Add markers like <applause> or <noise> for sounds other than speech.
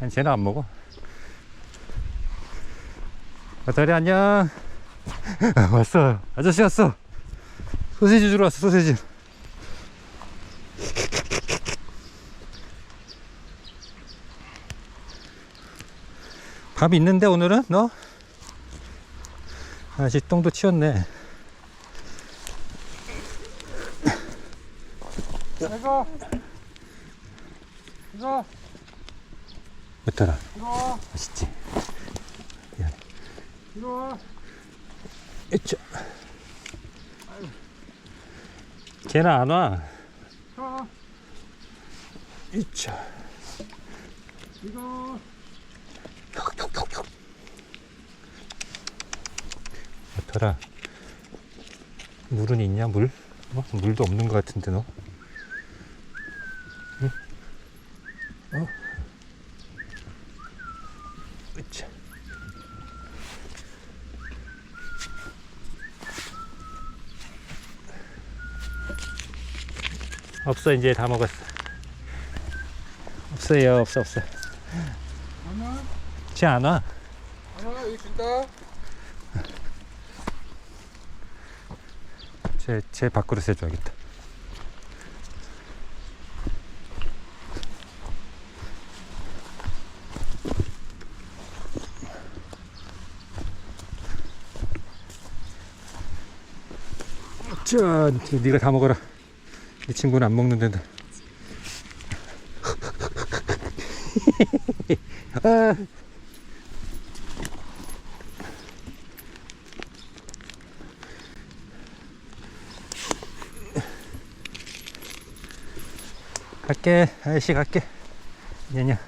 아니, 쟤는 안 먹어. 배터리 안녕. <laughs> 왔어. 아저씨 왔어. 소세지 주러 왔어, 소세지. 밥 있는데 오늘은 너? 아저씨 똥도 치웠네. 이거 이거 배터라 이거 맛있지? 이거 으쌰. 걔는 안 와. 이거 으쌰. 이거 배터라 물은 있냐 물? 어? 물도 없는 것 같은데 너? 응? 어? 으쌰. 없어 이제 다 먹었어 없어요 없어 없어 하나 쟤 안 와. 하나 여기 준다 제, 제 밥그릇 해줘야겠다. 자, 네가 다 먹어라. 이 친구는 안 먹는데. 아. 갈게 아저씨 갈게 냐냐